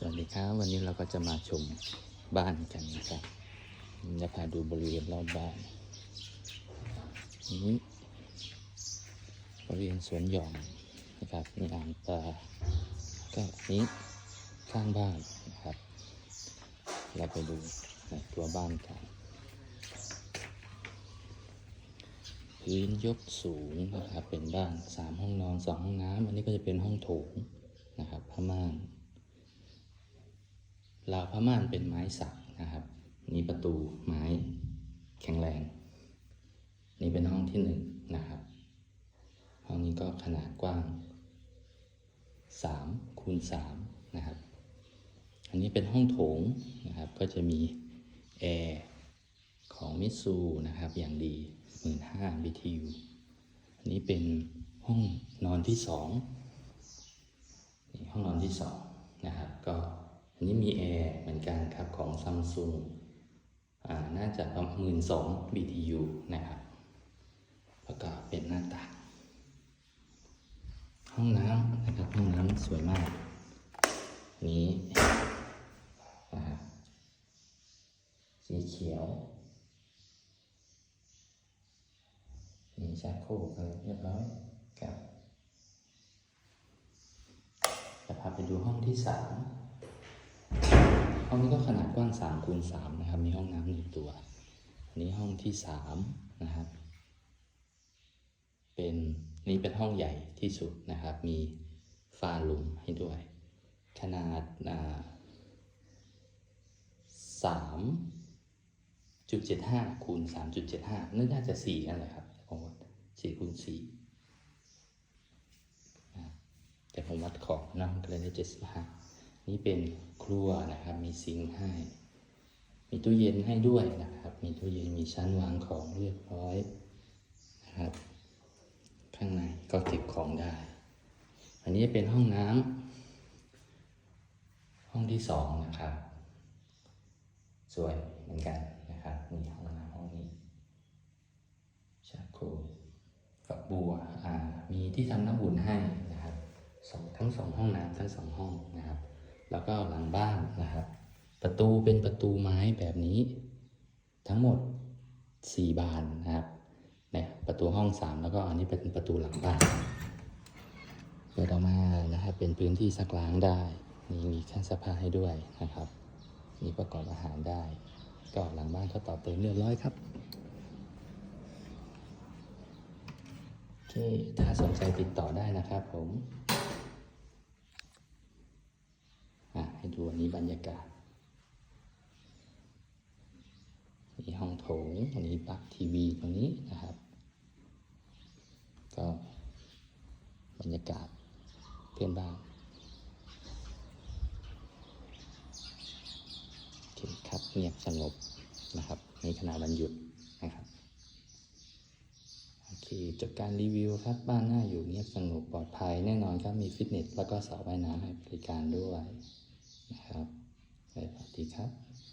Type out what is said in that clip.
สวัสดีครับวันนี้เราก็จะมาชมบ้านกันนะครับจะพาดูบริเวณรอบบ้านนี้บริเวณสวนหย่อมนะครับมีอ่างปลาก็นี้ข้างบ้านนะครับ เราไปดูในตัวบ้านกันพื้นยกสูงนะครับเป็นบ้านสามห้องนอนสองห้องน้ำอันนี้ก็จะเป็นห้องโถงนะครับผ้าม่าน ราวผ้าม่านเป็นไม้สักนะครับ นี่ประตูไม้แข็งแรง นี่เป็นห้องที่หนึ่งนะครับ ห้องนี้ก็ขนาดกว้าง3คูณ3นะครับ อันนี้เป็นห้องโถงนะครับ ก็จะมีแอร์ของมิซูนะครับอย่างดี 15,000 BTU อันนี้เป็นห้องนอนที่สองนี่ห้องนอนที่สองนะครับ ก็ นี้มีแอร์เหมือนกันครับของซัมซุงน่าจะประมาณหมื่นสอง BTU นะครับแล้วก็เป็นหน้าต่างห้องน้ำนะครับห้องน้ำสวยมาก นี้สีเขียวมีชักโครกอะไรเรียบร้อยครับจะพาไปดูห้องที่สาม ห้องนี้ก็ขนาดกว้าง3คูณ3นะครับ มีห้องน้ำหนึ่งตัว อันนี้ห้องที่3นะครับ เป็นนี่เป็นห้องใหญ่ที่สุดนะครับ มีฝ้าหลุมให้ด้วย ขนาดสามจุดเจ็ดห้าคูณสามจุดเจ็ดห้าน่าจะสี่กันแหละครับผมว่าสี่คูณสี่แต่ผมวัดของนะมันก็เลยได้เจ็ดสิบห้า นี่เป็นครัวนะครับ มีซิงค์ให้ มีตู้เย็นให้ด้วยนะครับ มีตู้เย็นมีชั้นวางของเรียบร้อยนะครับ ข้างในก็เก็บของได้ อันนี้เป็นห้องน้ำห้องที่สองนะครับ สวยเหมือนกันนะครับ มีห้องน้ำห้องนี้ชักโครกฝักบัวอ่ามีที่ทำน้ำอุ่นให้นะครับสองทั้งสองห้องน้ำทั้งสองห้องนะครับ แล้วก็หลังบ้านนะครับ ประตูเป็นประตูไม้แบบนี้ ทั้งหมด 4 บานนะครับเนี่ยประตูห้อง 3 แล้วก็อันนี้เป็นประตูหลังบ้านเปิดออกมานะครับเป็นพื้นที่ซักล้างได้มีมีเครื่องซักผ้าให้ด้วยนะครับ มีประกอบอาหารได้ ก็หลังบ้านก็ต่อเติมเรียบร้อยครับโอเคถ้าสนใจติดต่อได้นะครับผม อะให้ ดูอันนี้บรรยากาศมีห้องโถงอันนี้ปลั๊กทีวีตรงนี้นะครับ ก็บรรยากาศเพื่อนบ้านโอเคครับเงียบสงบนะครับในขณะวันหยุดนะครับโอเคจบการรีวิวครับบ้านน่าอยู่เงียบสงบปลอดภัยแน่นอนครับมีฟิตเนสแล้วก็สระว่ายน้ำให้บริการด้วย นะครับสวัสดีครับ